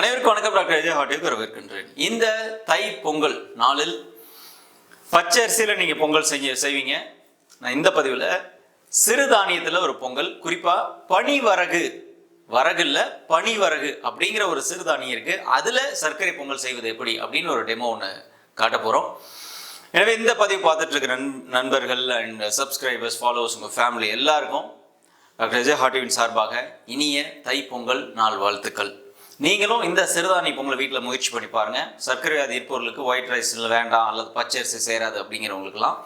அனைவருக்கும் வணக்கம் டாக்டர் விஜய் ஹாட்டிற்கு வரவேற்கின்றேன். இந்த தை பொங்கல் நாளில் பச்சை அரிசியில் நீங்கள் பொங்கல் செஞ்சு செய்வீங்க. நான் இந்த பதிவில் சிறுதானியத்தில் ஒரு பொங்கல் குறிப்பாக பனிவரகு. வரகுல பனிவரகு அப்படிங்கிற ஒரு சிறுதானியம் இருக்குது அதில் சர்க்கரை பொங்கல் செய்வது எப்படி அப்படின்னு ஒரு டெமோ ஒன்று காட்ட போகிறோம் எனவே இந்த பதிவு பார்த்துட்டு இருக்கிற நண் நண்பர்கள் அண்ட் சப்ஸ்கிரைபர்ஸ் ஃபாலோவர்ஸ் உங்கள் ஃபேமிலி எல்லாருக்கும் டாக்டர் விஜய் ஹாட்டிவின் சார்பாக இனிய தை பொங்கல் நாள் வாழ்த்துக்கள். நீங்களும் இந்த சிறுதானி பொங்கல் வீட்டில் முயற்சி பண்ணி பாருங்கள் சர்க்கரை வியாதி இருப்பவர்களுக்கு ஒயிட் ரைஸில் வேண்டாம் அல்லது பச்சை அரிசி சேராது அப்படிங்கிறவங்களுக்குலாம்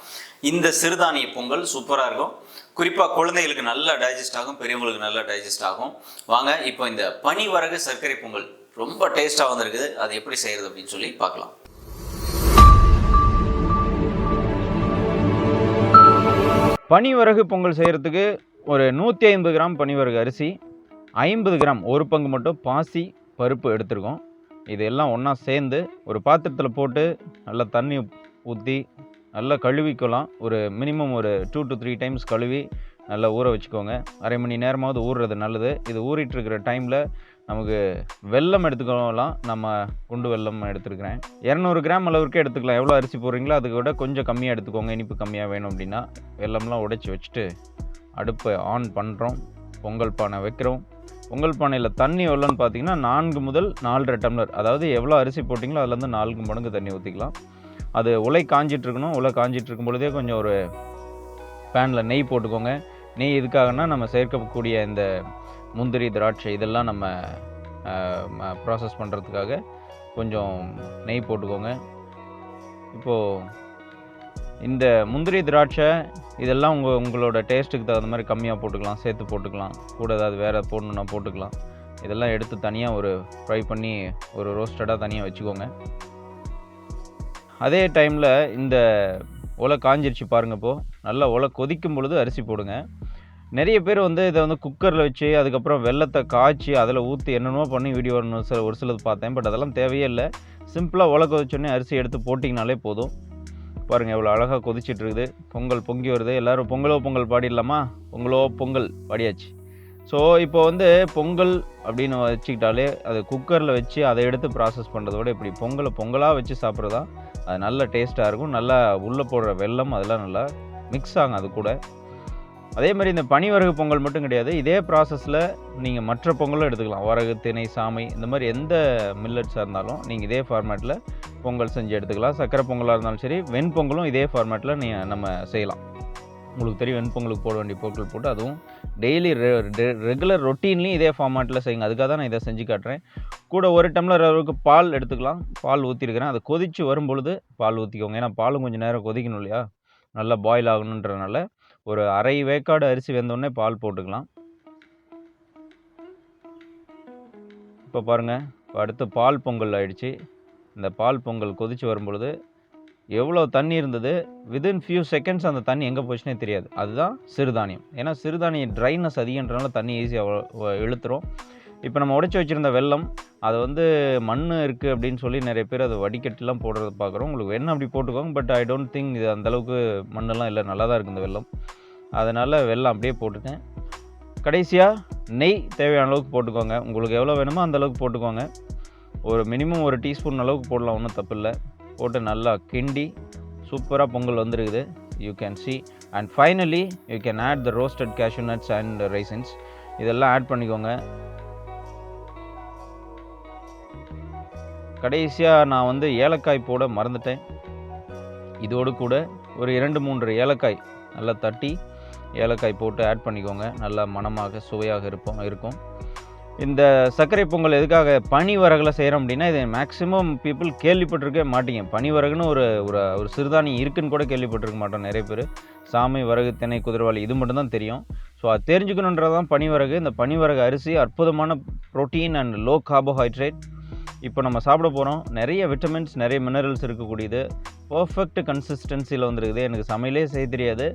இந்த சிறுதானிய பொங்கல் சூப்பராக இருக்கும். குறிப்பாக குழந்தைகளுக்கு நல்லா டைஜஸ்ட் ஆகும் பெரியவங்களுக்கு நல்லா டைஜஸ்ட் ஆகும். வாங்க இப்போ இந்த பனிவரகு சர்க்கரை பொங்கல் ரொம்ப டேஸ்ட்டாக வந்திருக்குது. அது எப்படி செய்கிறது அப்படின்னு சொல்லி பார்க்கலாம். பனிவரகு பொங்கல் செய்கிறதுக்கு ஒரு நூற்றி ஐம்பது கிராம் பனிவரகு அரிசி ஐம்பது கிராம் ஒரு பங்கு மட்டும் பாசி பருப்பு எடுத்திருக்கோம். இது எல்லாம் ஒன்றா சேர்ந்து ஒரு பாத்திரத்தில் போட்டு நல்லா தண்ணி ஊற்றி நல்லா கழுவிக்கலாம். ஒரு மினிமம் ஒரு டூ டு த்ரீ டைம்ஸ் கழுவி நல்லா ஊற வச்சுக்கோங்க. அரை மணி நேரமாவது ஊறுறது நல்லது. இது ஊறிட்டு இருக்கிற டைமில் நமக்கு வெல்லம் எடுத்துக்கலாம். நம்ம குண்டு வெல்லம் எடுத்துருக்கிறேன். இரநூறு கிராம் அளவுக்கு எடுத்துக்கலாம். எவ்வளோ அரிசி போடுறீங்களோ அதை விட கொஞ்சம் கம்மியாக எடுத்துக்கோங்க. இனிப்பு கம்மியாக வேணும் அப்படின்னா. வெல்லம்லாம் உடைச்சி வச்சுட்டு அடுப்பை ஆன் பண்ணுறோம் பொங்கல் பானை வைக்கிறோம். பொங்கல் பானையில் தண்ணி எவ்வளோன்னு பார்த்தீங்கன்னா நான்கு முதல் நாலரை டம்ளர். அதாவது எவ்வளோ அரிசி போட்டிங்களோ அதுலேருந்து நான்கு மடங்கு தண்ணி ஊற்றிக்கலாம். அது உலை காஞ்சிட்ருக்கணும் உலை காஞ்சிட்ருக்கும் பொழுதே கொஞ்சம் ஒரு பேனில் நெய் போட்டுக்கோங்க. நெய் எதுக்காகனா நம்ம சேர்க்கக்கூடிய இந்த முந்திரி திராட்சை இதெல்லாம் நம்ம ப்ராசஸ் பண்ணுறதுக்காக கொஞ்சம் நெய் போட்டுக்கோங்க. இப்போது இந்த முந்திரி திராட்சை இதெல்லாம் உங்கள் உங்களோட டேஸ்ட்டுக்கு தகுந்த மாதிரி கம்மியாக போட்டுக்கலாம் சேர்த்து போட்டுக்கலாம். கூட ஏதாவது வேறு போடணுன்னா போட்டுக்கலாம். இதெல்லாம் எடுத்து தனியாக ஒரு ஃப்ரை பண்ணி ஒரு ரோஸ்டடாக தனியாக வச்சுக்கோங்க. அதே டைமில் இந்த ஒலை காஞ்சிருச்சு பாருங்கள் இப்போது நல்லா ஒலை கொதிக்கும் பொழுது அரிசி போடுங்க. நிறைய பேர் வந்து இதை வந்து குக்கரில் வச்சு அதுக்கப்புறம் வெள்ளத்தை காய்ச்சி அதில் ஊற்றி என்னென்னமோ பண்ணி வீடியோ வரணும் சில ஒரு சிலது பார்த்தேன் பட் அதெல்லாம் தேவையே இல்லை. சிம்பிளாக ஒலை கொதிச்சோடனே அரிசி எடுத்து போட்டிங்கனாலே போதும். பாருங்கள் எவ்வளோ அழகாக கொதிச்சுட்டு இருக்குது பொங்கல் பொங்கி வருது. எல்லோரும் பொங்கலோ பொங்கல் பாடிடலாமா? பொங்கலோ பொங்கல் பாடியாச்சு. ஸோ இப்போ வந்து பொங்கல் அப்படின்னு வச்சுக்கிட்டாலே அது குக்கரில் வச்சு அதை எடுத்து ப்ராசஸ் பண்ணுறதோட இப்படி பொங்கலை பொங்கலாக வச்சு சாப்பிட்றதா அது நல்ல டேஸ்ட்டாக இருக்கும். நல்லா உள்ளே போடுற வெல்லம் அதெல்லாம் நல்லா மிக்ஸ் ஆகும் அது கூட. அதே மாதிரி இந்த பனிவரகு பொங்கல் மட்டும் கிடையாது. இதே ப்ராசஸில் நீங்கள் மற்ற பொங்கலும் எடுத்துக்கலாம். வரகு திணை சாமை இந்த மாதிரி எந்த மில்லட்ஸாக இருந்தாலும் நீங்கள் இதே ஃபார்மேட்டில் பொங்கல் செஞ்சு எடுத்துக்கலாம். சக்கரை பொங்கலாக இருந்தாலும் சரி வெண்பொங்கலும் இதே ஃபார்மேட்டில் நீ நம்ம செய்யலாம். உங்களுக்கு தெரியும் வெண்பொங்கலுக்கு போட வேண்டிய பொருட்கள் போட்டு அதுவும் டெய்லி ரெகுலர் ரொட்டீன்லேயும் இதே ஃபார்மேட்டில் செய்யுங்க. அதுக்காக தான் நான் இதை செஞ்சு காட்டுறேன். கூட ஒரு டம்ளர் அளவுக்கு பால் எடுத்துக்கலாம். பால் ஊற்றிருக்கிறேன் அதை கொதித்து வரும்பொழுது பால் ஊற்றிக்கோங்க ஏன்னா பாலும் கொஞ்சம் நேரம் கொதிக்கணும் இல்லையா? நல்லா பாயில் ஆகணுன்றனால ஒரு அரை வேக்காடு அரிசி வெந்தோடனே பால் போட்டுக்கலாம். இப்போ பாருங்கள் இப்போ அடுத்து பால் பொங்கல் ஆயிடுச்சு. இந்த பால் பொங்கல் கொதித்து வரும்பொழுது எவ்வளோ தண்ணி இருந்தது? வித்தின் ஃபியூ செகண்ட்ஸ் அந்த தண்ணி எங்கே போச்சுனே தெரியாது. அதுதான் சிறுதானியம். ஏன்னா சிறுதானியம் ட்ரைனஸ் அதிகன்றனால தண்ணி ஈஸியாக இழுத்துரும். இப்போ நம்ம உடைச்சி வச்சுருந்த வெல்லம் அது வந்து மண் இருக்குது அப்படின்னு சொல்லி நிறைய பேர் அதை வடிகட்டிலாம் போடுறத பார்க்குறோம். உங்களுக்கு வேணும் அப்படி போட்டுக்கோங்க. பட் ஐ டோன்ட் திங்க் இது அந்தளவுக்கு மண்ணெல்லாம் இல்லை. நல்லா தான் இருக்குது இந்த வெள்ளம் அதனால் வெல்லம் அப்படியே போட்டுட்டேன். கடைசியாக நெய் தேவையான அளவுக்கு போட்டுக்கோங்க. உங்களுக்கு எவ்வளோ வேணுமோ அந்த அளவுக்கு போட்டுக்கோங்க. ஒரு மினிமம் ஒரு டீஸ்பூன் அளவுக்கு போடலாம் ஒன்றும் தப்பு இல்லை போட்டு நல்லா கிண்டி சூப்பராக பொங்கல் வந்துருக்குது. You can see and finally you can add the roasted cashew nuts and raisins இதெல்லாம் ஆட் பண்ணிக்கோங்க. கடைசியாக நான் வந்து ஏலக்காய் போட மறந்துட்டேன். இதோடு கூட ஒரு இரண்டு மூன்று ஏலக்காய் நல்லா தட்டி ஏலக்காய் போட்டு ஆட் பண்ணிக்கோங்க. நல்லா மணமாக சுவையாக இருப்போம் இருக்கும். இந்த சர்க்கரை பொங்கல் எதுக்காக பனி வரகில் செய்கிறோம் அப்படின்னா இது மேக்ஸிமம் பீப்புள் கேள்விப்பட்டிருக்கே மாட்டீங்க. பனி வரகுன்னு ஒரு ஒரு ஒரு சிறுதானியம் இருக்குன்னு கூட கேள்விப்பட்டிருக்க மாட்டோம் நிறைய பேர். சாமை வரகு திணை குதிரவாளி இது மட்டும்தான் தெரியும். ஸோ அது தெரிஞ்சுக்கணுன்றது தான் பனிவரகு. இந்த பனிவரகு அரிசி அற்புதமான ப்ரோட்டீன் அண்ட் லோ கார்போஹைட்ரேட் இப்போ நம்ம சாப்பிட போகிறோம் நிறைய விட்டமின்ஸ் நிறைய மினரல்ஸ் இருக்கக்கூடியது. பர்ஃபெக்ட் கன்சிஸ்டன்சியில் வந்துருக்குது. எனக்கு சமையலே செய்ய தெரியாது.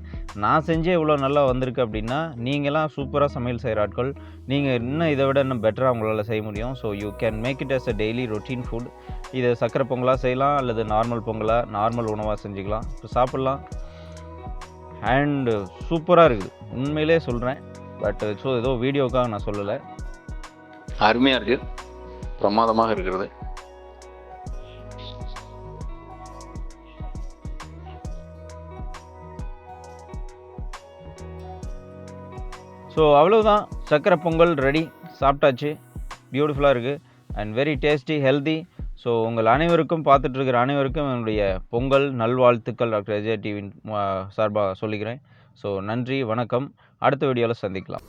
நான் செஞ்சே இவ்வளோ நல்லா வந்திருக்கு அப்படின்னா நீங்களாம் சூப்பராக சமையல் செய்கிற ஆட்கள். நீங்கள் இன்னும் இதை விட இன்னும் பெட்டராக உங்களால் செய்ய முடியும். So you can make it as a daily routine food இதை சக்கரை பொங்கலாக செய்யலாம் அல்லது நார்மல் பொங்கலாக நார்மல் உணவாக செஞ்சுக்கலாம். இப்போ சாப்பிட்லாம். அண்டு சூப்பராக இருக்குது. உண்மையிலே சொல்கிறேன் பட் ஸோ ஏதோ வீடியோக்காக நான் சொல்லலை. அருமையாக இருக்குது பிரமாதமாக இருக்கிறது. ஸோ அவ்வளோதான் சக்கரை பொங்கல் ரெடி சாப்பிட்டாச்சு. பியூட்டிஃபுல்லாக இருக்குது and very tasty healthy so உங்கள் அனைவருக்கும் பார்த்துட்ருக்கிற அனைவருக்கும் என்னுடைய பொங்கல் நல்வாழ்த்துக்கள் டாக்டர் அஜய் டிவின் சார்பாக சொல்லிக்கிறேன். ஸோ நன்றி வணக்கம். அடுத்த வீடியோவில் சந்திக்கலாம்.